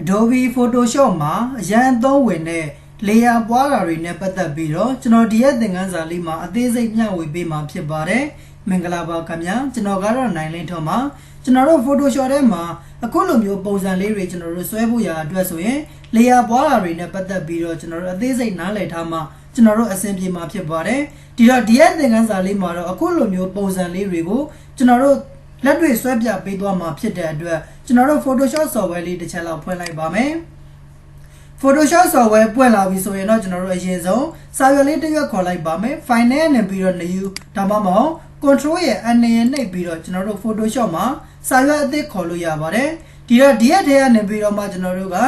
Adobe Photoshop မှာအရန်အသုံးဝင်တဲ့ layer ပွားတာတွေနဲ့ပတ်သက်ပြီးတော့ကျွန်တော်ဒီရဲ့သင်ခန်းစာလေးမှာအသေးစိတ်မျှဝေပေးမှာဖြစ်ပါတယ်မင်္ဂလာပါခင်ဗျာကျွန်တော်ကတော့နိုင်လင်းထွန်းပါကျွန်တော်တို့ Photoshop ထဲမှာအခုလိုမျိုးပုံစံလေးတွေကျွန်တော်တို့ဆွဲဖို့ရာအတွက်ဆိုရင် layer ပွားတာတွေနဲ့ပတ်သက်ပြီးတော့ကျွန်တော်တို့အသေးစိတ်နားလည်ထားမှကျွန်တော်တို့အဆင်ပြေမှာဖြစ်ပါတယ်ဒီတော့ဒီရဲ့သင်ခန်းစာလေးမှာတော့အခုလိုမျိုးပုံစံလေးတွေကိုကျွန်တော်တို့လက်တွေ့ဆွဲပြပေးသွားမှာဖြစ်တဲ့အတွက် ကျွန်တော်တို့ Photoshop software လေးတစ်ချက်လောက်ဖွင့်လိုက်ပါမယ် Photoshop software ပွင့်လာပြီဆိုရင်တော့ကျွန်တော်တို့အရင်ဆုံးစာရွက်လေးတစ်ရွက်ခေါ်လိုက်ပါမယ် File နဲ့နေပြီးတော့ new ဒါမှမဟုတ် Control ရဲ့အနေနဲ့နှိပ်ပြီးတော့ကျွန်တော်တို့ Photoshop မှာစာရွက်အသစ်ခေါ်လို့ရပါတယ်ဒီတော့ဒီရက်ထဲကနေပြီးတော့မှကျွန်တော်တို့က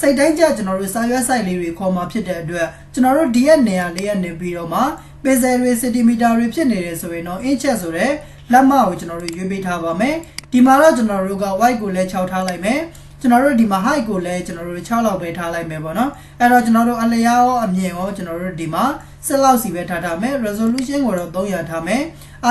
စိတ်တိုင်းကြကျွန်တော်တို့စာရွက် site လေးတွေခေါ်มาဖြစ်တဲ့အတွက်ကျွန်တော်တို့ဒီရက်နေရာလေးကနေပြီးတော့မှ pixel တွေ centimeter တွေဖြစ်နေတယ်ဆိုရင်တော့ inch ဆိုတဲ့လက်မကိုကျွန်တော်တို့ရွေးပေးထားပါမယ် ဒီမှာတော့ကျွန်တော်တို့က white ကိုလည်း6ထားလိုက်မယ်ကျွန်တော်တို့ဒီမှာ height ကိုလည်းကျွန်တော်တို့6လောက်ပဲထားလိုက်မယ်ပေါ့နော်အဲ့တော့ကျွန်တော်တို့အလျားရောအမြင့်ရောကျွန်တော်တို့ဒီမှာ7လောက်စီပဲထားထားမယ် resolution ကိုတော့300ထားမယ်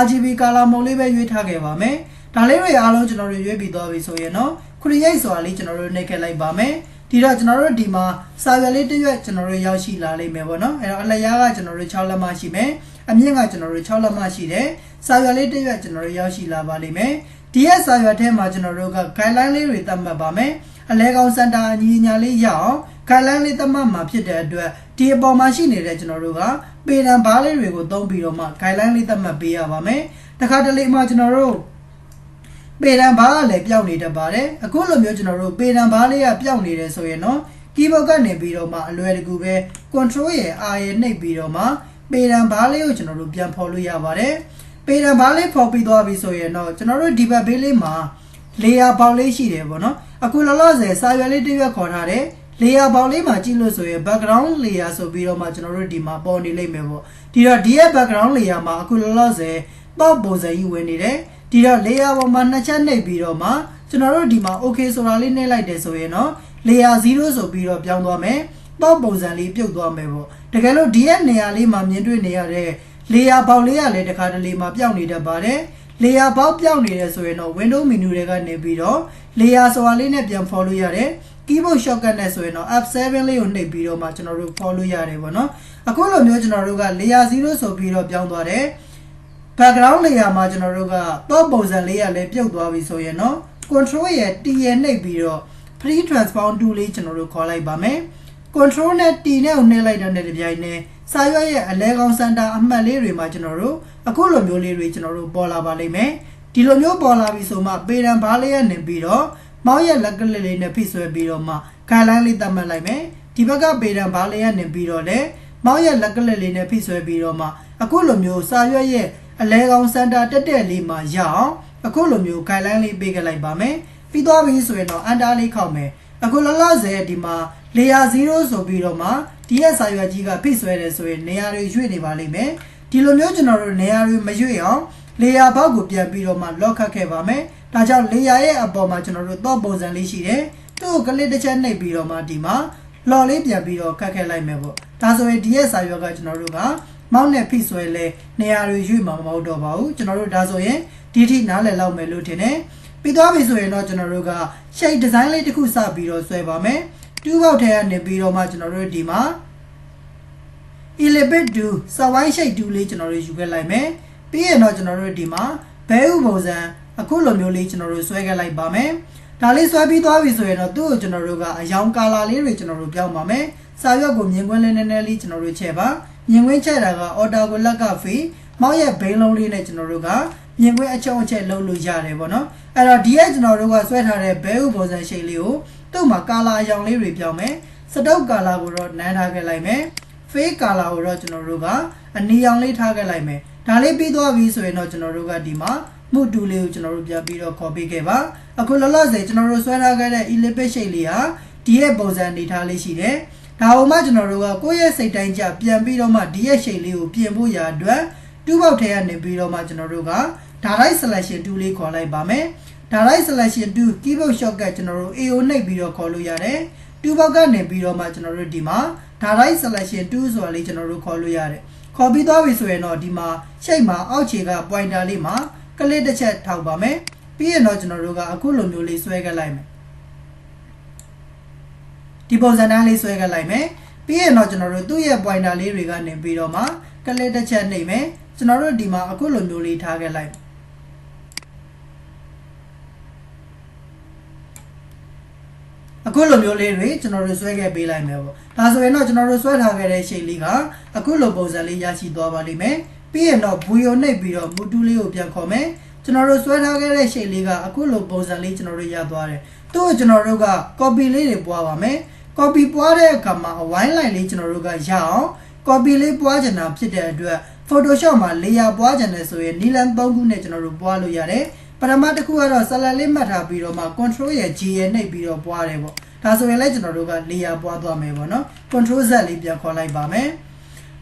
RGB color mode လေးပဲရွေးထားခဲ့ပါမယ်ဒါလေးတွေအားလုံးကျွန်တော်တို့ရွေးပြီးသွားပြီဆိုရင်တော့ create ဆိုတာလေးကျွန်တော်တို့နှိပ်ခဲ့လိုက်ပါမယ်ဒီတော့ကျွန်တော်တို့ဒီမှာစာရွက်လေးတစ်ရွက်ကျွန်တော်တို့ရောက်ရှိလာလိမ့်မယ်ပေါ့နော်အဲ့တော့အလျားကကျွန်တော်တို့6လက်မရှိမယ်အမြင့်ကကျွန်တော်တို့6လက်မရှိတယ်စာရွက်လေးတစ်ရွက်ကျွန်တော်တို့ရောက်ရှိလာပါလိမ့်မယ် ဒီရဲ့စာရွက်ထဲမှာကျွန်တော်တို့က guideline လေးတွေသတ်မှတ်ပါမယ်အလဲကောင်စင်တာအညီညာလေးရအောင် guideline လေးသတ်မှတ်မှာဖြစ်တဲ့အတွက်ဒီအပေါ်မှာရှိနေတဲ့ကျွန်တော်တို့ကပေတံဘားလေးတွေကိုသုံးပြီးတော့မှ guideline လေးသတ်မှတ်ပေးရပါမယ်တခါတလေမှကျွန်တော်တို့ပေတံဘားကလည်းပျောက်နေတတ်ပါတယ်အခုလိုမျိုးကျွန်တော်တို့ပေတံဘားလေးကပျောက်နေတယ်ဆိုရင်တော့ keyboard ကနေပြီးတော့မှအလွယ်တကူပဲ control ရဲ့ R ရဲ့နှိပ်ပြီးတော့မှပေတံဘားလေးကိုကျွန်တော်တို့ပြန်ဖော်လို့ရပါတယ် ပေတံဘားလေးဖော်ပြီးသွားပြီဆိုရင်တော့ကျွန်တော်တို့ဒီဘက်ဘေးလေးမှာ layer ပေါက်လေးရှိတယ်ပေါ့နော်အခုလောလောဆယ်စာရွက်လေးတစ်ရွက်ခေါ်ထားတယ် layer ပေါက်လေးမှာကြည့်လို့ဆိုရင် background layer ဆိုပြီးတော့မှကျွန်တော်တို့ဒီမှာပေါ်နေလိမ့်မယ်ပေါ့ဒီတော့ဒီရဲ့ background layer မှာအခုလောလောဆယ်ပေါ့ပုံစံကြီးဝင်နေတယ်ဒီတော့ layer ပေါ်မှာနှစ်ချက်နှိပ်ပြီးတော့မှကျွန်တော်တို့ဒီမှာ okay ဆိုတာလေးနှိပ်လိုက်တယ်ဆိုရင်တော့ layer 0ဆိုပြီးတော့ပြောင်းသွားမယ်ပေါ့ပုံစံလေးပြုတ်သွားမယ်ပေါ့တကယ်လို့ဒီရဲ့နေရာလေးမှာမြင်တွေ့နေရတဲ့ layer ပေါက်လေးကလည်းတခါတလေမှာပြောင်းနေတတ်ပါတယ် layer ပေါက်ပြောင်းနေတယ်ဆိုရင်တော့ window menu တွေကနေပြီးတော့ layer ဆိုတာလေးနဲ့ပြန် follow ရတယ် keyboard shortcut နဲ့ဆိုရင်တော့ F7 လေးကိုနှိပ်ပြီးတော့မှကျွန်တော်တို့ follow ရတယ်ပေါ့နော်အခုလိုမျိုးကျွန်တော်တို့က layer 0ဆိုပြီးတော့ပြောင်းသွားတယ် background layer မှာကျွန်တော်တို့ကတော့ပုံစံလေးရလည်းပြုတ်သွားပြီဆိုရင်တော့ control ရဲ့ T ရဲ့နှိပ်ပြီးတော့ free transform tool လေးကျွန်တော်တို့ခေါ်လိုက်ပါမယ် control နဲ့ T နဲ့ကိုနှိပ်လိုက်တဲ့တပြိုင်နက်စာရွက်ရဲ့အလဲကောင်းစင်တာအမှတ်လေးတွေမှာကျွန်တော်တို့အခုလိုမျိုးလေးတွေကျွန်တော်တို့ပေါ်လာပါလိမ့်မယ်ဒီလိုမျိုးပေါ်လာပြီဆိုမှပေရန်ဘားလေးရနေပြီးတော့မောင်းရဲ့လက်ကလေးလေးနဲ့ဖိဆွဲပြီးတော့မှ guideline လေးသတ်မှတ်လိုက်မယ်ဒီဘက်ကပေရန်ဘားလေးရနေပြီးတော့လေမောင်းရဲ့လက်ကလေးလေးနဲ့ဖိဆွဲပြီးတော့မှအခုလိုမျိုးစာရွက်ရဲ့အလဲကောင်းစင်တာတက်တက်လေးမှာရအောင်အခုလိုမျိုး guideline လေးပေးခဲ့လိုက်ပါမယ်ပြီးသွားပြီဆိုရင်တော့ enter လေးခောက်မယ် အခုလောလောဆယ်ဒီမှာ layer 0ဆိုပြီးတော့မှဒီရဲ့စာရွက်ကြီးကဖိဆွဲတယ်ဆိုရင်နေရာတွေရွေ့နေပါလိမ့်မယ်ဒီလိုမျိုးကျွန်တော်တို့နေရာတွေမရွေ့အောင် layer ဘောက်ကိုပြန်ပြီးတော့မှ lock ခတ်ခဲ့ပါမယ်ဒါကြောင့် layer ရဲ့အပေါ်မှာကျွန်တော်တို့တော့ပုံစံလေးရှိတယ်သူ့ကိုကလစ်တစ်ချက်နှိပ်ပြီးတော့မှဒီမှာ lock လေးပြန်ပြီးတော့ခတ်ခဲ့လိုက်မယ်ပေါ့ဒါဆိုရင်ဒီရဲ့စာရွက်ကကျွန်တော်တို့ကမောက်နဲ့ဖိဆွဲလဲနေရာတွေရွေ့မှာမဟုတ်တော့ပါဘူးကျွန်တော်တို့ဒါဆိုရင်ဒီထိနားလည်လောက်မယ်လို့ထင်တယ် ပြီးသွားပြီဆိုရင်တော့ကျွန်တော်တို့က shape design လေးတစ်ခုစပြီးတော့ဆွဲပါမယ်တူးပေါက်ထဲကနေပြီးတော့မှကျွန်တော်တို့ဒီမှာ elevate to စဝိုင်း shape 2လေးကျွန်တော်တို့ယူခဲ့လိုက်မယ်ပြီးရင်တော့ကျွန်တော်တို့ဒီမှာဘဲဥပုံစံအခုလိုမျိုးလေးကျွန်တော်တို့ဆွဲခဲ့လိုက်ပါမယ်ဒါလေးဆွဲပြီးသွားပြီဆိုရင်တော့သူ့ကိုကျွန်တော်တို့ကအယောင်ကာလာလေးတွေကျွန်တော်တို့ပြောင်းပါမယ်စာရွက်ကိုမြင်ကွင်းလေးနည်းနည်းလေးကျွန်တော်တို့ချက်ပါမြင်ကွင်းချက်တာက order ကိုလက်ကဖေးမောက်ရဲ့ဘိန်းလုံးလေးနဲ့ကျွန်တော်တို့က မြင်ကွင်းအချုံအချက်လုံးလို့ရတယ်ပေါ့နော်အဲ့တော့ဒီရဲ့ကျွန်တော်တို့ကဆွဲထားတဲ့ဘဲဥပုံစံရှိလေးကိုသူ့မှာကာလာအယောင်လေးတွေပြောင်းမယ်စတုပ်ကာလာကိုတော့နန်းထားခဲ့လိုက်မယ်ဖေးကာလာကိုတော့ကျွန်တော်တို့ကအနီရောင်လေးထားခဲ့လိုက်မယ်ဒါလေးပြီးသွားပြီဆိုရင်တော့ကျွန်တော်တို့ကဒီမှာမှုတူလေးကိုကျွန်တော်တို့ပြန်ပြီးတော့ခေါ်ပေးခဲ့ပါအခုလောလောဆယ်ကျွန်တော်တို့ဆွဲထားခဲ့တဲ့ ellipse shape လေးဟာဒီရဲ့ပုံစံအနေထားလေးရှိတယ်ဒါအောင်မှကျွန်တော်တို့ကကိုယ့်ရဲ့စိတ်တိုင်းကြပြန်ပြီးတော့မှဒီရဲ့ shape လေးကိုပြင်ဖို့ရာအတွက်တူးပေါက်ထဲကနေပြီးတော့မှကျွန်တော်တို့က direct selection tool လေးခေါ်လိုက်ပါမယ် direct selection tool keyboard shortcut ကျွန်တော်တို့ AO နှိပ်ပြီးတော့ခေါ်လို့ရတယ်တူးပေါက်ကနေပြီးတော့မှကျွန်တော်တို့ဒီမှာ direct selection tool ဆိုတာလေးကျွန်တော်တို့ခေါ်လို့ရတယ်ခေါ်ပြီးသွားပြီဆိုရင်တော့ဒီမှာရှိတ်မှာအောက်ခြေက pointer လေးမှာကလစ်တစ်ချက်ထောက်ပါမယ်ပြီးရင်တော့ကျွန်တော်တို့ကအခုလိုမျိုးလေးဆွဲခဲ့လိုက်မယ်ဒီပုံစံတိုင်းလေးဆွဲခဲ့လိုက်မယ်ပြီးရင်တော့ကျွန်တော်တို့သူ့ရဲ့ pointer လေးတွေကနေပြီးတော့မှကလစ်တစ်ချက်နှိပ်မယ်ကျွန်တော်တို့ဒီမှာအခုလိုမျိုးလေးထားခဲ့လိုက် အခုလိုမျိုးလေးတွေကျွန်တော်တို့ဆွဲခဲ့ပေးလိုက်မယ်ပေါ့ဒါဆိုရင်တော့ကျွန်တော်တို့ဆွဲထားခဲ့တဲ့ရှိတ်လေးကအခုလိုပုံစံလေးရရှိသွားပါလိမ့်မယ်ပြီးရင်တော့ဘူယိုနှိပ်ပြီးတော့မူတူးလေးကိုပြန်ခေါ်မယ်ကျွန်တော်တို့ဆွဲထားခဲ့တဲ့ရှိတ်လေးကအခုလိုပုံစံလေးကျွန်တော်တို့ရသွားတယ်သူ့ကိုကျွန်တော်တို့က copy လေးတွေပွားပါမယ် copy ပွားတဲ့အခါမှာအဝိုင်းလိုက်လေးကျွန်တော်တို့ကရအောင် copy လေးပွားချင်တာဖြစ်တဲ့အတွက် Photoshop မှာ layer ပွားချင်တယ်ဆိုရင်နီလန်3ခုနဲ့ကျွန်တော်တို့ပွားလို့ရတယ် ပထမတစ်ခုကတော့ select လေးမှတ်ထားပြီးတော့မှ control ရဲ့ G ရဲ့နှိပ်ပြီးတော့ပွားတယ်ပေါ့ဒါဆိုရင်လည်းကျွန်တော်တို့က layer ပွားသွားမယ်ပေါ့နော် control Z လေးပြန်ခေါ်လိုက်ပါမယ်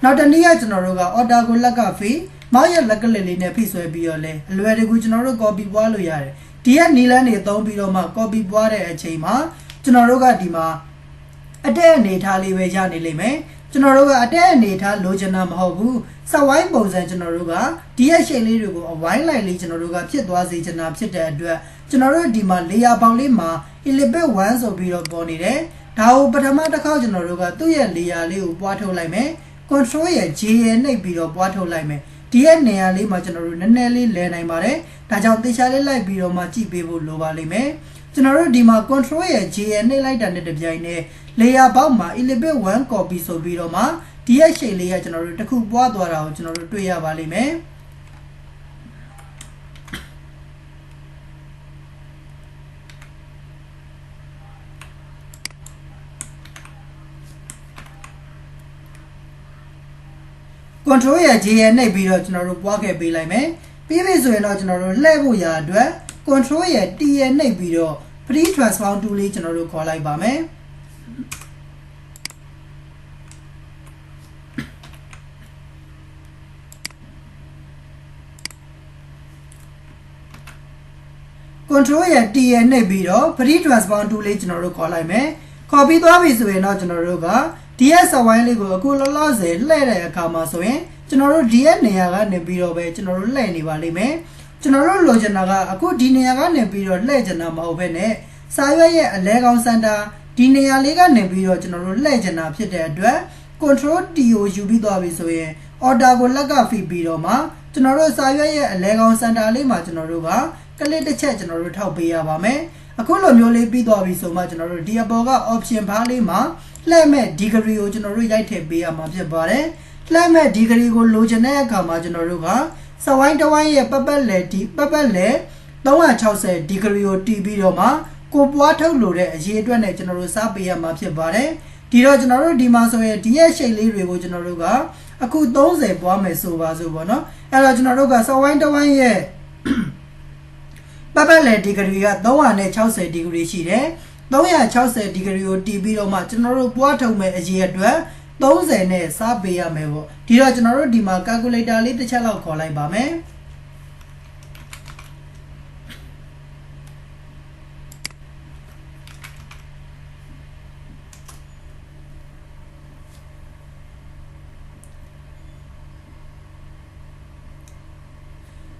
နောက်တစ်နည်းကကျွန်တော်တို့က order ကိုလက်ကဖေးမောက်ရဲ့လက်ကလစ်လေးနဲ့ဖိဆွဲပြီးတော့လဲအလွယ်တကူကျွန်တော်တို့ copy ပွားလို့ရတယ်ဒီကနီလန်တွေသုံးပြီးတော့မှ copy ပွားတဲ့အချိန်မှာကျွန်တော်တို့ကဒီမှာအတက်အနေထားလေးပဲရနေလိမ့်မယ် ကျွန်တော်တို့ကအတက်အနေထားလိုချင်တာမဟုတ်ဘူးစဝိုင်းပုံစံကျွန်တော်တို့ကဒီရဲ့ရှိန်လေးတွေကိုအဝိုင်းလိုက်လေးကျွန်တော်တို့ကဖြစ်သွားစေချင်တာဖြစ်တဲ့အတွက်ကျွန်တော်တို့ဒီမှာ layer ပေါင်းလေးမှာ elipse 1ဆိုပြီးတော့ပေါ်နေတယ်ဒါကိုပထမတစ်ခေါက်ကျွန်တော်တို့ကသူ့ရဲ့ layer လေးကိုပွားထုတ်လိုက်မယ် control ရဲ့ J ရဲ့နှိပ်ပြီးတော့ပွားထုတ်လိုက်မယ်ဒီရဲ့နေရာလေးမှာကျွန်တော်တို့နည်းနည်းလေးလဲနိုင်ပါတယ်ဒါကြောင့်တေချာလေးလိုက်ပြီးတော့မှကြည့်ပေးဖို့လိုပါလိမ့်မယ် ကျွန်တော်တို့ဒီမှာ control ရဲ့ J ရဲ့နှိပ်လိုက်တာနဲ့တပြိုင်နက် layer ပေါက်မှာ elevate 1 copy ဆိုပြီးတော့မှဒီရဲ့ shape လေးကကျွန်တော်တို့တစ်ခုပွားသွားတာကိုကျွန်တော်တို့တွေ့ရပါလိမ့်မယ် control ရဲ့ J ရဲ့နှိပ်ပြီးတော့ကျွန်တော်တို့ပွားခဲ့ပေးလိုက်မယ်ပြီးပြီဆိုရင်တော့ကျွန်တော်တို့လှည့်ဖို့ရာအတွက် control ရဲ့ T ရဲ့နှိပ်ပြီးတော့ free transform tool လေးကျွန်တော်တို့ခေါ်လိုက်ပါမယ် control ရဲ့ T ရဲ့နှိပ်ပြီးတော့ free transform tool လေးကျွန်တော်တို့ခေါ်လိုက်မယ်ခေါ်ပြီးသွားပြီဆိုရင်တော့ကျွန်တော်တို့က DS ဝိုင်းလေးကိုအခုလောလောဆယ်လှည့်တဲ့အခါမှာဆိုရင်ကျွန်တော်တို့ DS နေရာကနေပြီးတော့ပဲကျွန်တော်တို့လှည့်နေပါလိမ့်မယ် ကျွန်တော်တို့လိုချင်တာကအခုဒီနေရာကနေပြီးတော့လှည့်ချင်တာမဟုတ်ဘဲနဲ့စာရွက်ရဲ့အလဲကောင်းစင်တာဒီနေရာလေးကနေပြီးတော့ကျွန်တော်တို့လှည့်ချင်တာဖြစ်တဲ့အတွက် control T ကိုယူပြီးသွားပြီဆိုရင် order ကိုလက်ကဖိပြီးတော့မှကျွန်တော်တို့စာရွက်ရဲ့အလဲကောင်းစင်တာလေးမှာကျွန်တော်တို့ကကလစ်တစ်ချက်ကျွန်တော်တို့ထောက်ပေးရပါမယ်အခုလိုမျိုးလေးပြီးသွားပြီဆိုမှကျွန်တော်တို့ဒီအပေါ်က option bar လေးမှာလှည့်မဲ့ degree ကိုကျွန်တော်တို့ရိုက်ထည့်ပေးရမှာဖြစ်ပါတယ်လှည့်မဲ့ degree ကိုလိုချင်တဲ့အခါမှာကျွန်တော်တို့က စဝိုင်းတဝိုင်းရဲ့ပတ်ပတ်လည်ဒီပတ်ပတ်လည်360 degree ကိုတီးပြီးတော့မှကိုပွားထုတ်လို့တဲ့အရေးအတွက်နဲ့ကျွန်တော်တို့စားပေးရမှာဖြစ်ပါတယ်ဒီတော့ကျွန်တော်တို့ဒီမှာဆိုရင်ဒီရဲ့ရှိတ်လေးတွေကိုကျွန်တော်တို့ကအခု30ပွားမယ်ဆိုပါစို့ပေါ့နော်အဲ့တော့ကျွန်တော်တို့ကစဝိုင်းတဝိုင်းရဲ့ပတ်ပတ်လည်ဒီဂရီက360ဒီဂရီရှိတယ်360ဒီဂရီကိုတီးပြီးတော့မှကျွန်တော်တို့ပွားထုတ်မဲ့အရေးအတွက် 30နဲ့စားပေးရမယ်ပေါ့ဒီတော့ကျွန်တော်တို့ဒီမှာ calculator လေးတစ်ချက်လောက်ခေါ်လိုက်ပါမယ်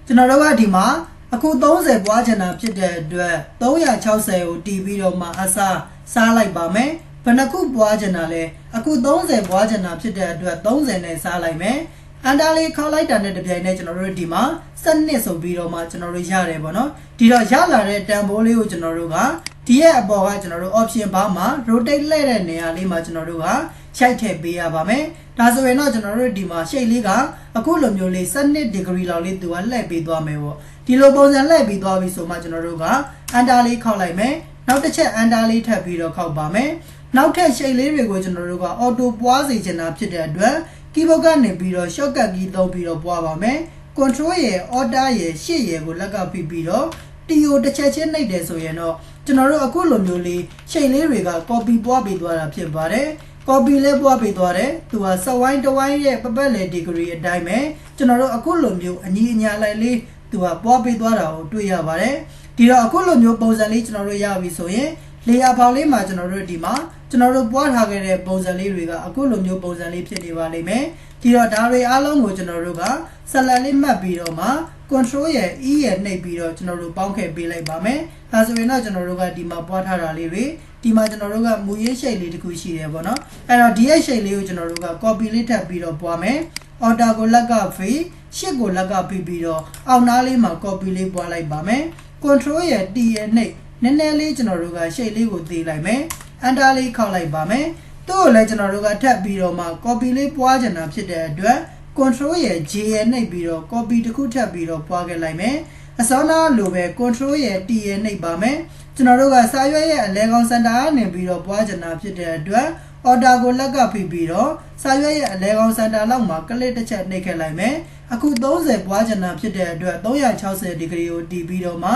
ကျွန်တော်တို့ကဒီမှာအခု30ပွားချင်တာဖြစ်တဲ့အတွက်360ကိုတီးပြီးတော့မှအစားစားလိုက်ပါမယ် ဘယ်နှခုပွားချင်တာလဲအခု30ပွားချင်တာဖြစ်တဲ့အတွက်30နဲ့စားလိုက်မယ်အန်တာလေးခေါက်လိုက်တာနဲ့တပြိုင်နက်ကျွန်တော်တို့ဒီမှာစနစ်ဆိုပြီးတော့မှကျွန်တော်တို့ရတယ်ပေါ့နော်ဒီတော့ရလာတဲ့တန်ဖိုးလေးကိုကျွန်တော်တို့ကဒီရဲ့အပေါ်ကကျွန်တော်တို့ option bar မှာ rotate လှည့်တဲ့နေရာလေးမှာကျွန်တော်တို့ကရှိုက်ထည့်ပေးရပါမယ်ဒါဆိုရင်တော့ကျွန်တော်တို့ဒီမှာရှိတ်လေးကအခုလိုမျိုးလေး7 degree လောက်လေးသူကလှည့်ပေးသွားမယ်ပေါ့ဒီလိုပုံစံလှည့်ပြီးသွားပြီဆိုမှကျွန်တော်တို့ကအန်တာလေးခောက်လိုက်မယ်နောက်တစ်ချက်အန်တာလေးထပ်ပြီးတော့ခောက်ပါမယ် နောက်ထပ်ရှိတ်လေးတွေကိုကျွန်တော်တို့ကအော်တိုပွားစေချင်တာဖြစ်တဲ့အတွက် keyboard ကနေပြီးတော့ shortcut key သုံးပြီးတော့ပွားပါမယ် control ရဲ့ order ရဲ့ရှစ်ရဲ့ကိုလက်ကဖိပြီးတော့ TO တစ်ချက်ချင်းနှိပ်တယ်ဆိုရင်တော့ကျွန်တော်တို့အခုလိုမျိုးလေးရှိတ်လေးတွေက copy ပွားပေးသွားတာဖြစ်ပါတယ် copy လဲပွားပေးသွားတယ်သူကစဝိုင်းတဝိုင်းရဲ့ပပတ်လေ degree အတိုင်းပဲကျွန်တော်တို့အခုလိုမျိုးအညီအညာလိုက်လေးသူကပွားပေးသွားတာကိုတွေ့ရပါတယ်ဒီတော့အခုလိုမျိုးပုံစံလေးကျွန်တော်တို့ရပြီဆိုရင် layer ဖောင်လေးမှာကျွန်တော်တို့ဒီမှာကျွန်တော်တို့ပွားထားခဲ့တဲ့ပုံစံလေးတွေကအခုလိုမျိုးပုံစံလေးဖြစ်နေပါလိမ့်မယ်ဒီတော့ဒါတွေအားလုံးကိုကျွန်တော်တို့ကဆက်လက်လေးမှတ်ပြီးတော့မှ control ရဲ့ e ရဲ့နှိပ်ပြီးတော့ကျွန်တော်တို့ပေါင်းခဲ့ပေးလိုက်ပါမယ်ဒါဆိုရင်တော့ကျွန်တော်တို့ကဒီမှာပွားထားတာလေးတွေဒီမှာကျွန်တော်တို့ကမူရင်း shape လေးတစ်ခုရှိတယ်ပေါ့နော်အဲ့တော့ဒီရဲ့ shape လေးကိုကျွန်တော်တို့က copy လေးထပ်ပြီးတော့ပွားမယ် order ကိုလက်က free ရှစ်ကိုလက်ကပြီးပြီးတော့အောက်နားလေးမှာ copy လေးပွားလိုက်ပါမယ် control ရဲ့ t ရဲ့နှိပ် နည်းနည်းလေးကျွန်တော်တို့က shape လေးကိုသေးလိုက်မယ် enter လေးခောက်လိုက်ပါမယ်သူ့ကိုလည်းကျွန်တော်တို့ကထပ်ပြီးတော့မှ copy လေးပွားချင်တာဖြစ်တဲ့အတွက် control ရဲ့ J ရဲ့နှိပ်ပြီးတော့ copy တစ်ခုထပ်ပြီးတော့ပွားခဲ့လိုက်မယ်အစောနာလိုပဲ control ရဲ့ T ရဲ့နှိပ်ပါမယ်ကျွန်တော်တို့ကစာရွက်ရဲ့အလဲကောင်စင်တာကနေပြီးတော့ပွားချင်တာဖြစ်တဲ့အတွက် order ကိုလက်ကဖိပြီးတော့စာရွက်ရဲ့အလဲကောင်စင်တာလောက်မှာကလစ်တစ်ချက်နှိပ်ခဲ့လိုက်မယ်အခု30ပွားချင်တာဖြစ်တဲ့အတွက်360ဒီဂရီကိုတီးပြီးတော့မှ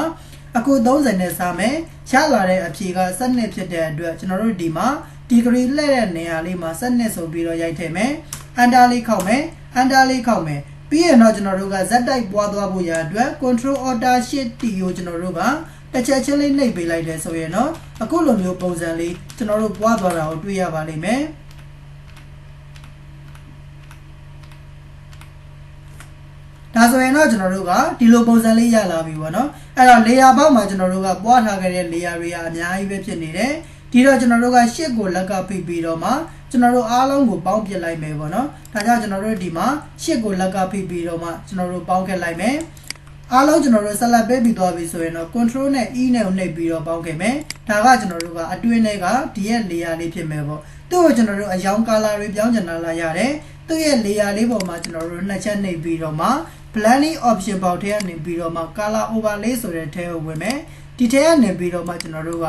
အခု30နဲ့စားမယ်ရလာတဲ့အဖြေက12ဖြစ်တဲ့အတွက်ကျွန်တော်တို့ဒီမှာဒီဂရီလှည့်တဲ့နေရာလေးမှာ12ဆိုပြီးတော့ရိုက်ထည့်မယ်အန်တာလေးခောက်မယ်အန်တာလေးခောက်မယ်ပြီးရင်တော့ကျွန်တော်တို့ကဇက်တိုက်ပွားသွားဖို့ရအတွက် control order shift t ကိုကျွန်တော်တို့ကတစ်ချက်ချင်းလေးနှိပ်ပေးလိုက်တယ်ဆိုရင်တော့အခုလိုမျိုးပုံစံလေးကျွန်တော်တို့ပွားသွားတာကိုတွေ့ရပါလိမ့်မယ် ဒါဆိုရင်တော့ကျွန်တော်တို့ကဒီလိုပုံစံလေးရလာပြီပေါ့နော်အဲ့တော့ layer ဘောက်မှာကျွန်တော်တို့ကပွားထားခဲ့တဲ့ layer တွေကအများကြီးပဲဖြစ်နေတယ်ဒီတော့ကျွန်တော်တို့ကရှစ်ကိုလက်ကဖိပြီးတော့မှကျွန်တော်တို့အားလုံးကိုပေါင်းပြလိုက်မယ်ပေါ့နော်ဒါကြောင့်ကျွန်တော်တို့ဒီမှာရှစ်ကိုလက်ကဖိပြီးတော့မှကျွန်တော်တို့ပေါင်းခဲ့လိုက်မယ်အားလုံးကျွန်တော်တို့ဆက်လက်ပေးပြီးသွားပြီဆိုရင်တော့ control နဲ့ e နဲ့ကိုနှိပ်ပြီးတော့ပေါင်းခဲ့မယ်ဒါကကျွန်တော်တို့ကအတွင်းထဲကဒီရဲ့ layer လေးဖြစ်မယ်ပေါ့သူ့ကိုကျွန်တော်တို့အယောင် color တွေပြောင်းချင်တာလာရတယ် သူ့ရဲ့ layer လေးပေါ်မှာကျွန်တော်တို့နှစ်ချက်နှိပ်ပြီးတော့မှ blending option ပေါက်ထဲကနေပြီးတော့မှ color overlay ဆိုတဲ့ထဲကိုဝင်မယ်ဒီထဲကနေပြီးတော့မှကျွန်တော်တို့က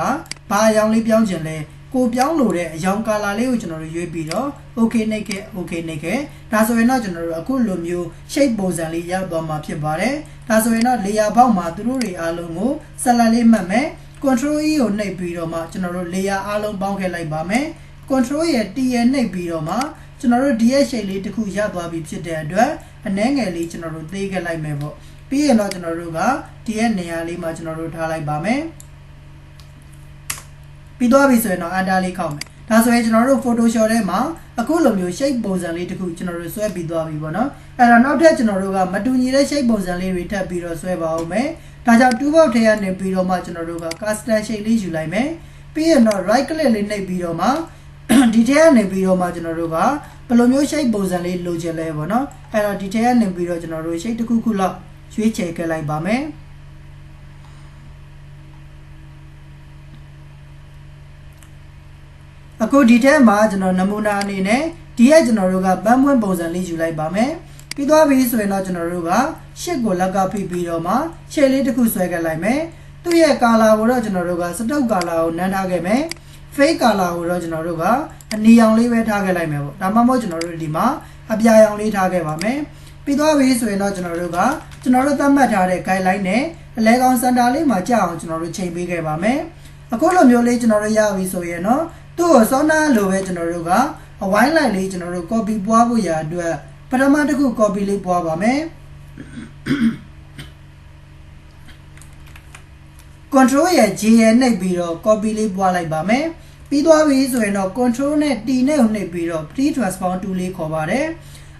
ဘာအယောင်လေးပြောင်းချင်လဲကိုပြောင်းလို့တဲ့အယောင် color လေးကိုကျွန်တော်တို့ရွေးပြီးတော့ okay နှိပ်ခဲ့ okay နှိပ်ခဲ့ဒါဆိုရင်တော့ကျွန်တော်တို့အခုလိုမျိုး shape ပုံစံလေးရောက်သွားမှာဖြစ်ပါတယ်ဒါဆိုရင်တော့ layer ဘောက်မှာသူတို့တွေအားလုံးကို select လေးမှတ်မယ် control e ကိုနှိပ်ပြီးတော့မှကျွန်တော်တို့ layer အားလုံးပေါင်းခဲ့လိုက်ပါမယ် control ရဲ့ t ရဲ့နှိပ်ပြီးတော့မှ ကျွန်တော်တို့ DS shape လေးတစ်ခုရသွားပြီဖြစ်တဲ့အတွက်အနှဲငယ်လေးကျွန်တော်တို့သေးခဲ့လိုက်မယ်ပေါ့ပြီးရင်တော့ကျွန်တော်တို့ကဒီရဲ့နေရာလေးမှာကျွန်တော်တို့ထားလိုက်ပါမယ်ပြီးသွားပြီဆိုရင်တော့ under လေးခောက်မယ်ဒါဆိုရင်ကျွန်တော်တို့ Photoshop ထဲမှာအခုလိုမျိုး shape ပုံစံလေးတစ်ခုကျွန်တော်တို့ဆွဲပြီးသွားပြီပေါ့နော်အဲ့တော့နောက်ထပ်ကျွန်တော်တို့ကမတူညီတဲ့ shape ပုံစံလေးတွေထပ်ပြီးတော့ဆွဲပါအောင်မယ်ဒါကြောင့် toolbox ထဲကနေပြီးတော့မှကျွန်တော်တို့က custom shape လေးယူလိုက်မယ်ပြီးရင်တော့ right click လေးနှိပ်ပြီးတော့မှဒီထဲကနေပြီးတော့မှကျွန်တော်တို့က ဘယ်လိုမျိုး shape ပုံစံလေးလိုချင်လဲပေါ့နော်အဲ့တော့ဒီထဲကနေပြီးတော့ကျွန်တော်တို့ shape တစ်ခုခုလောက်ရွေးချယ်ခဲ့လိုက်ပါမယ်အခုဒီထဲမှာကျွန်တော်နမူနာအနေနဲ့ဒီရဲ့ကျွန်တော်တို့ကပန်းပွင့်ပုံစံလေးယူလိုက်ပါမယ်ပြီးသွားပြီဆိုရင်တော့ကျွန်တော်တို့ကရှစ်ကိုလက်ကဖိပြီးတော့မှရှယ်လေးတစ်ခုဆွဲခဲ့လိုက်မယ်သူ့ရဲ့ကာလာကိုတော့ကျွန်တော်တို့ကစတုပ်ကာလာကိုနန်းထားခဲ့မယ် fake color ကိုတော့ကျွန်တော်တို့က အနီရောင်လေးပဲထားခဲ့လိုက်မယ်ပေါ့ဒါမှမဟုတ်ကျွန်တော်တို့ဒီမှာအပြာရောင်လေးထားခဲ့ပါမယ်ပြီးသွားပြီဆိုရင်တော့ကျွန်တော်တို့ကကျွန်တော်တို့သတ်မှတ်ထားတဲ့ guideline နဲ့အလဲကောင်စင်တာလေးမှာကြာအောင်ကျွန်တော်တို့ချိန်ပေးခဲ့ပါမယ်အခုလိုမျိုးလေးကျွန်တော်တို့ရပြီဆိုရင်တော့သူ့ကိုစောနာလိုပဲကျွန်တော်တို့ကအဝိုင်းလိုက်လေးကျွန်တော်တို့ copy ပွားဖို့ရအတွက်ပထမတစ်ခု copy လေးပွားပါမယ် control ရဲ့ J ရဲ့နှိပ်ပြီးတော့ copy လေးပွားလိုက်ပါမယ် ပြီးသွားပြီဆိုရင်တော့ control နဲ့ T နဲ့ကိုနှိပ်ပြီးတော့ free transform tool လေးခေါ်ပါတယ်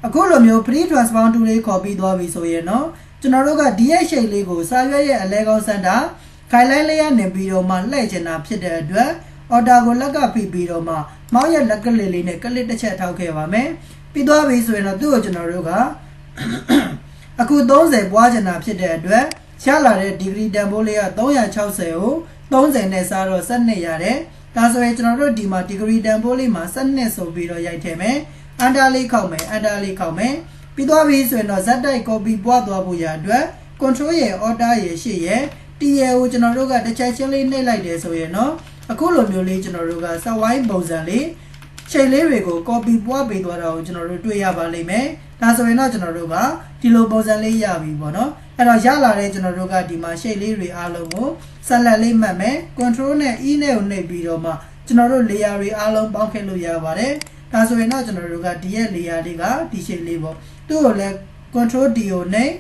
အခုလိုမျိုး free transform tool လေးခေါ်ပြီးသွားပြီဆိုရင်တော့ကျွန်တော်တို့က DS shape လေးကိုစာရွက်ရဲ့အလဲကောင်းစင်တာ guideline လေးရနေပြီးတော့မှလှည့်ချင်တာဖြစ်တဲ့အတွက် order ကိုလက်ကဖိပြီးတော့မှမောင်းရဲ့လက်ကလေးလေးနဲ့ကလစ်တစ်ချက်ထောက်ခဲ့ပါမယ်ပြီးသွားပြီဆိုရင်တော့သူ့ကိုကျွန်တော်တို့ကအခု30ပွားချင်တာဖြစ်တဲ့အတွက်ရလာတဲ့ degree တန်ဖိုးလေးက360ကို30နဲ့စားတော့12ရတယ် ဒါဆိုရင်ကျွန်တော်တို့ဒီမှာ degree တန်ဖိုးလေးမှာ12ဆိုပြီးတော့ရိုက်ထည့်မယ် under လေးခောက်မယ် under လေးခောက်မယ်ပြီးသွားပြီဆိုရင်တော့ဇက်တိုက် copy ပွားသွားဖို့ရအတွက် control ရဲ့ order ရဲ့ရှေ့ရဲ့ TL ကိုကျွန်တော်တို့ကတစ်ချက်ချင်းလေးနှိပ်လိုက်တယ်ဆိုရင်တော့အခုလိုမျိုးလေးကျွန်တော်တို့ကစဝိုင်းပုံစံလေးချိန်လေးတွေကို copy ပွားပေးသွားတာကိုကျွန်တော်တို့တွေ့ရပါလိမ့်မယ်ဒါဆိုရင်တော့ကျွန်တော်တို့ကဒီလိုပုံစံလေးရပြီပေါ့နော် အဲ့တော့ရလာတဲ့ကျွန်တော်တို့ကဒီမှာ shape လေးတွေအားလုံးကို select လေးမှတ်မယ် control နဲ့ e နဲ့ကိုနှိပ်ပြီးတော့မှကျွန်တော်တို့ layer တွေအားလုံးပေါင်းခဲ့လို့ရပါတယ်ဒါဆိုရင်တော့ကျွန်တော်တို့ကဒီရဲ့ layer လေးကဒီ shape လေးပေါ့သူ့ကိုလည်း control D ကိုနှိပ်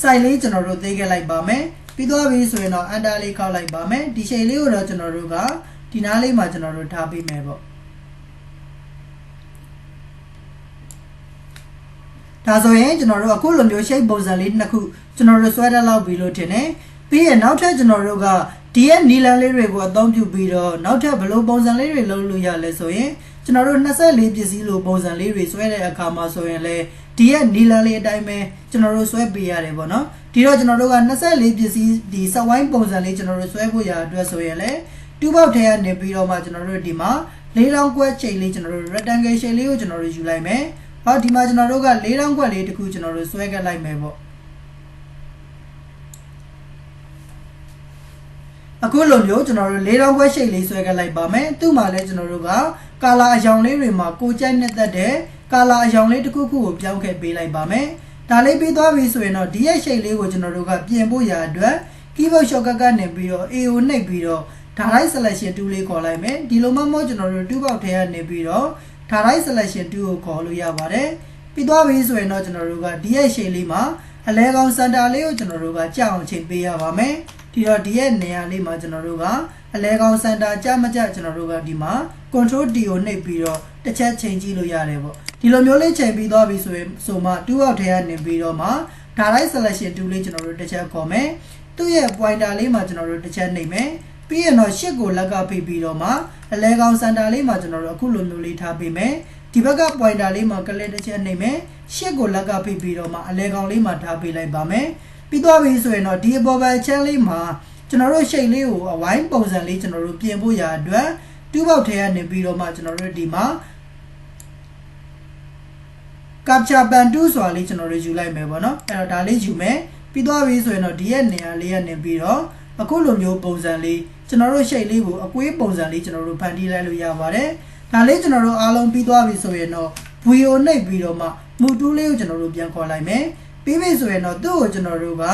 site လေးကျွန်တော်တို့သိခဲ့လိုက်ပါမယ်ပြီးသွားပြီဆိုရင်တော့ enter လေးခောက်လိုက်ပါမယ်ဒီ shape လေးကိုတော့ကျွန်တော်တို့ကဒီနားလေးမှာကျွန်တော်တို့ထားပေးမယ်ပေါ့ ဒါဆိုရင်ကျွန်တော်တို့အခုလိုမျိုး shape ပုံစံလေးနှစ်ခုကျွန်တော်တို့ဆွဲတက်လောက်ပြီလို့ထင်တယ်ပြီးရင်နောက်ထပ်ကျွန်တော်တို့ကဒီရဲ့နီလန်လေးတွေကိုအသုံးပြုပြီးတော့နောက်ထပ်ဘယ်လိုပုံစံလေးတွေလုပ်လို့ရလဲဆိုရင်ကျွန်တော်တို့24ပစ္စည်းလိုပုံစံလေးတွေဆွဲတဲ့အခါမှာဆိုရင်လေဒီရဲ့နီလန်လေးအတိုင်းပဲကျွန်တော်တို့ဆွဲပေးရတယ်ပေါ့နော်ဒီတော့ကျွန်တော်တို့က24ပစ္စည်းဒီစက်ဝိုင်းပုံစံလေးကျွန်တော်တို့ဆွဲဖို့ရအတွက်ဆိုရင်လေတူပေါက်ထဲကနေပြီးတော့မှကျွန်တော်တို့ဒီမှာလေးတောင်းကွက်ချိန်လေးကျွန်တော်တို့ rectangle shape လေးကိုကျွန်တော်တို့ယူလိုက်မယ် ဟောဒီမှာကျွန်တော်တို့ကလေးတောင်းကွက်လေးတစ်ခုကျွန်တော်တို့ဆွဲခဲ့လိုက်မယ်ပေါ့အခုလိုမျိုးကျွန်တော်တို့လေးတောင်းခွဲရှိတ်လေးဆွဲခဲ့လိုက်ပါမယ်သူ့မှာလည်းကျွန်တော်တို့ကကာလာအယောင်လေးတွေမှာကိုကြိုက်နဲ့သက်တဲ့ကာလာအယောင်လေးတစ်ခုခုကိုပြောင်းခဲ့ပေးလိုက်ပါမယ်ဒါလေးပြီးသွားပြီဆိုရင်တော့ဒီရဲ့ရှိတ်လေးကိုကျွန်တော်တို့ကပြင်ဖို့ရာအတွက် keyboard shortcut ကနေပြီးတော့ AO နှိပ်ပြီးတော့ဒါလိုက် selection tool လေးခေါ်လိုက်မယ်ဒီလိုမှမဟုတ်ကျွန်တော်တို့တူပေါက်ထဲကနေပြီးတော့ ဒါလိုက် selection tool ကိုခေါ်လို့ရပါတယ်ပြီးသွားပြီဆိုရင်တော့ကျွန်တော်တို့ကဒီရဲ့ရှိတ်လေးမှာအလဲကောင်စင်တာလေးကိုကျွန်တော်တို့ကကြောက်အောင်ချိန်ပေးရပါမယ်ဒီတော့ဒီရဲ့နေရာလေးမှာကျွန်တော်တို့ကအလဲကောင်စင်တာကြမကြကျွန်တော်တို့ကဒီမှာ control D ကိုနှိပ်ပြီးတော့တစ်ချက်ချိန်ကြည့်လို့ရတယ်ပေါ့ဒီလိုမျိုးလေးချိန်ပြီးသွားပြီဆိုရင်ဆိုမှတူအောက်ထဲကနေပြီးတော့မှဒါလိုက် selection tool လေးကျွန်တော်တို့တစ်ချက်ခေါ်မယ်သူ့ရဲ့ pointer လေးမှာကျွန်တော်တို့တစ်ချက်နှိပ်မယ် ပြီးရင်တော့ရှစ်ကိုလက်ကဖိပြီးတော့မှအလဲကောင်စင်တာလေးမှာကျွန်တော်တို့အခုလိုမျိုးလေးထားပေးမယ်ဒီဘက်က pointer လေးမှာကလစ်တစ်ချက်နှိပ်မယ်ရှစ်ကိုလက်ကဖိပြီးတော့မှအလဲကောင်လေးမှာထားပေးလိုက်ပါမယ်ပြီးသွားပြီဆိုရင်တော့ဒီအပေါ်ဘက်ချမ်းလေးမှာကျွန်တော်တို့ရှိတ်လေးကိုအဝိုင်းပုံစံလေးကျွန်တော်တို့ပြင်ဖို့ရာအတွက်တူးပေါက်ထဲကနေပြီးတော့မှကျွန်တော်တို့ဒီမှာ capture pen 2ဆိုတာလေးကျွန်တော်တို့ယူလိုက်မယ်ပေါ့နော်အဲ့တော့ဒါလေးယူမယ်ပြီးသွားပြီဆိုရင်တော့ဒီရဲ့နေရာလေးကနေပြီးတော့အခုလိုမျိုးပုံစံလေးကျွန်တော်တို့ရှိတ်လေးကိုအကွေးပုံစံလေးကျွန်တော်တို့ဖန်တီးလိုက်လို့ရပါတယ်ဒါလေးကျွန်တော်တို့အားလုံးပြီးသွားပြီဆိုရင်တော့ video နှိပ်ပြီးတော့မှမူတူးလေးကိုကျွန်တော်တို့ပြန်ခေါ်လိုက်မယ်ပြီးပြီဆိုရင်တော့သူ့ကိုကျွန်တော်တို့က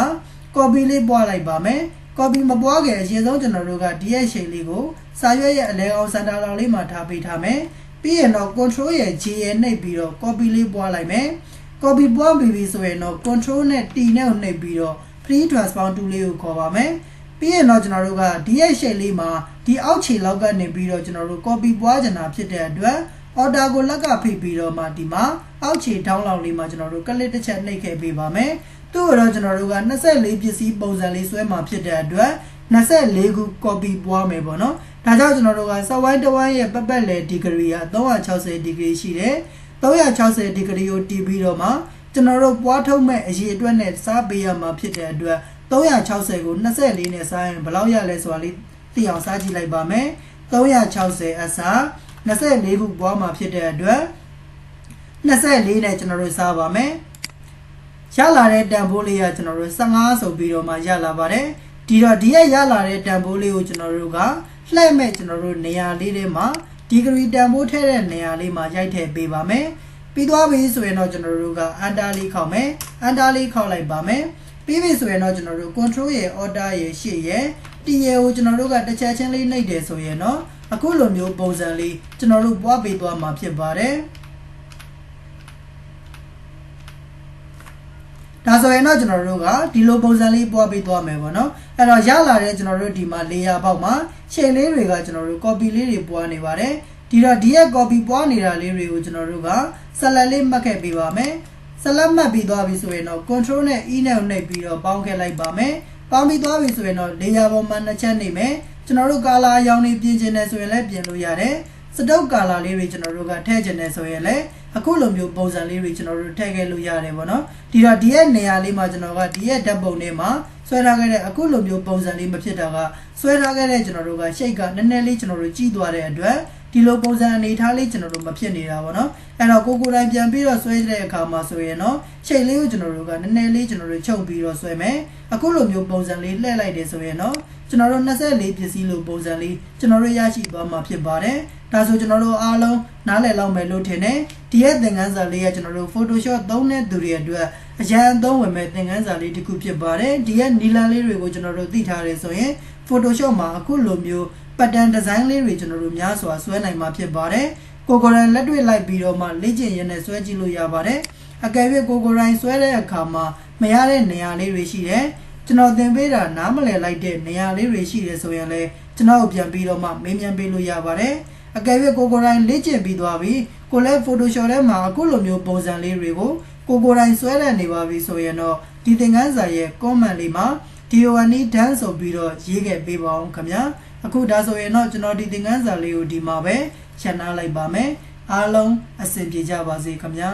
copy လေးပွားလိုက်ပါမယ် copy မပွားခင်အရင်ဆုံးကျွန်တော်တို့ကဒီရဲ့ရှိတ်လေးကိုစာရွက်ရဲ့အလဲအောင်စင်တာလောင်လေးမှာထားပေးထားမယ်ပြီးရင်တော့ control ရဲ့ G ရဲ့နှိပ်ပြီးတော့ copy လေးပွားလိုက်မယ် copy ပွားပြီးပြီဆိုရင်တော့ control နဲ့ T နဲ့ကိုနှိပ်ပြီးတော့ free transform tool လေးကိုခေါ်ပါမယ် ပြီးရင်တော့ကျွန်တော်တို့ကဒီရဲ့ shape လေးမှာဒီအောက်ခြေလောက်ကနေပြီးတော့ကျွန်တော်တို့ copy ပွားချင်တာဖြစ်တဲ့အတွက် order ကိုလက်ကဖိပြီးတော့မှဒီမှာအောက်ခြေ down လောက်လေးမှာကျွန်တော်တို့ click တစ်ချက်နှိပ်ခဲ့ပေးပါမယ်သူ့တော့ကျွန်တော်တို့က24ပစ္စည်းပုံစံလေးဆွဲမှာဖြစ်တဲ့အတွက်24ခု copy ပွားမယ်ပေါ့နော်ဒါကြောင့်ကျွန်တော်တို့ကစဝိုင်းတဝိုင်းရဲ့ပတ်ပတ်လည်ဒီဂရီက360ဒီဂရီရှိတယ်360ဒီဂရီကိုတီးပြီးတော့မှကျွန်တော်တို့ပွားထုတ်မဲ့အရေးအတွက်နဲ့စားပေးရမှာဖြစ်တဲ့အတွက် 360ကို24နဲ့စားရင်ဘယ်လောက်ရလဲဆိုတာလေးသိအောင်စားကြည့်လိုက်ပါမယ်360အစား24ခုပွားမှာဖြစ်တဲ့အတွက်24နဲ့ကျွန်တော်တို့စားပါမယ်ရလာတဲ့တန်ဖိုးလေးကကျွန်တော်တို့15ဆိုပြီးတော့မှရလာပါတယ်ဒီတော့ဒီရရလာတဲ့တန်ဖိုးလေးကိုကျွန်တော်တို့ကလှည့်မဲ့ကျွန်တော်တို့နေရာလေးတွေမှာဒီဂရီတန်ဖိုးထည့်တဲ့နေရာလေးမှာရိုက်ထည့်ပေးပါမယ်ပြီးသွားပြီဆိုရင်တော့ကျွန်တော်တို့ကအန်တာလေးခေါက်မယ်အန်တာလေးခေါက်လိုက်ပါမယ် ပြီးပြီဆိုရင်တော့ကျွန်တော်တို့ control ရဲ့ order ရဲ့ရှေ့ရဲ့ T ရဲ့ကိုကျွန်တော်တို့ကတစ်ချက်ချင်းလေးနှိပ်တယ်ဆိုရင်တော့အခုလိုမျိုးပုံစံလေးကျွန်တော်တို့ပွားပေးသွားမှာဖြစ်ပါတယ်ဒါဆိုရင်တော့ကျွန်တော်တို့ကဒီလိုပုံစံလေးပွားပေးသွားမယ်ပေါ့နော်အဲ့တော့ရလာတဲ့ကျွန်တော်တို့ဒီမှာ layer ပေါက်မှာ shade လေးတွေကကျွန်တော်တို့ copy လေးတွေပွားနေပါတယ်ဒီတော့ဒီရဲ့ copy ပွားနေတာလေးတွေကိုကျွန်တော်တို့က select လေးမှတ်ခဲ့ပေးပါမယ် select မှတ်ပြီးသွားပြီဆိုရင်တော့ control နဲ့ e နဲ့နှိပ်ပြီးတော့ပေါင်းခဲ့လိုက်ပါမယ်ပေါင်းပြီးသွားပြီဆိုရင်တော့ layer ပေါ်မှာနှစ်ချက်နေမယ်ကျွန်တော်တို့ color အရောင်လေးပြင်ချင်တယ်ဆိုရင်လည်းပြင်လို့ရတယ်စတုတ်ကာလာလေးတွေကျွန်တော်တို့ကထည့်ကျင်တယ်ဆိုရင်လည်းအခုလိုမျိုးပုံစံလေးတွေကျွန်တော်တို့ထည့်ခဲ့လို့ရတယ်ပေါ့နော်ဒီတော့ဒီရဲ့နေရာလေးမှာကျွန်တော်ကဒီရဲ့ဓာတ်ပုံလေးမှာဆွဲထားခဲ့တဲ့အခုလိုမျိုးပုံစံလေးမဖြစ်တာကဆွဲထားခဲ့တဲ့ကျွန်တော်တို့ကရှိတ်ကနည်းနည်းလေးကျွန်တော်တို့ကြည့်သွားတဲ့အတွက် ဒီလိုပုံစံအနေထားလေးကျွန်တော်တို့မဖြစ်နေတာပေါ့နော်အဲ့တော့ကိုကိုတိုင်းပြန်ပြီးတော့ဆွဲတဲ့အခါမှာဆိုရင်တော့ရှိတ်လေးကိုကျွန်တော်တို့ကနည်းနည်းလေးကျွန်တော်တို့ချုပ်ပြီးတော့ဆွဲမယ်အခုလိုမျိုးပုံစံလေးလှည့်လိုက်တယ်ဆိုရင်တော့ကျွန်တော်တို့24ပစ္စည်းလိုပုံစံလေးကျွန်တော်တို့ရရှိသွားမှာဖြစ်ပါတယ်ဒါဆိုကျွန်တော်တို့အားလုံးနားလည်လောက်မယ်လို့ထင်တယ်ဒီရဲ့သင်ခန်းစာလေးကကျွန်တော်တို့ Photoshop သုံးတဲ့သူတွေအတွက်အရန်အသုံးဝင်မဲ့သင်ခန်းစာလေးတစ်ခုဖြစ်ပါတယ်ဒီရဲ့နီလာလေးတွေကိုကျွန်တော်တို့သိထားတယ်ဆိုရင် Photoshop မှာအခုလိုမျိုး pattern design လေးတွေကျွန်တော်တို့များစွာဆွဲနိုင်မှာဖြစ်ပါတယ်ကိုကိုရန်လက်တွေ့လိုက်ပြီးတော့မှလေ့ကျင့်ရင်းနဲ့ဆွဲကြည့်လို့ရပါတယ်အကယ်၍ကိုကိုရိုင်းဆွဲတဲ့အခါမှာမရတဲ့နေရာလေးတွေရှိတယ်ကျွန်တော်သင်ပေးတာနားမလည်လိုက်တဲ့နေရာလေးတွေရှိတယ်ဆိုရင်လည်းကျွန်တော်ပြန်ပြီးတော့မှမေးမြန်းပေးလို့ရပါတယ်အကယ်၍ကိုကိုရိုင်းလေ့ကျင့်ပြီးသွားပြီကိုလည်း Photoshop ထဲမှာအခုလိုမျိုးပုံစံလေးတွေကိုကိုကိုရိုင်းဆွဲရနေပါပြီဆိုရင်တော့ဒီသင်ခန်းစာရဲ့ comment လေးမှာ TONE dance ဆိုပြီးတော့ရေးခဲ့ပေးပါအောင်ခင်ဗျာ အခုဒါဆိုရင်တော့ကျွန်တော်ဒီသင်ခန်းစာလေးကိုဒီမှာပဲရှင်းနာလိုက်ပါမယ်အားလုံးအဆင်ပြေကြပါစေခင်ဗျာ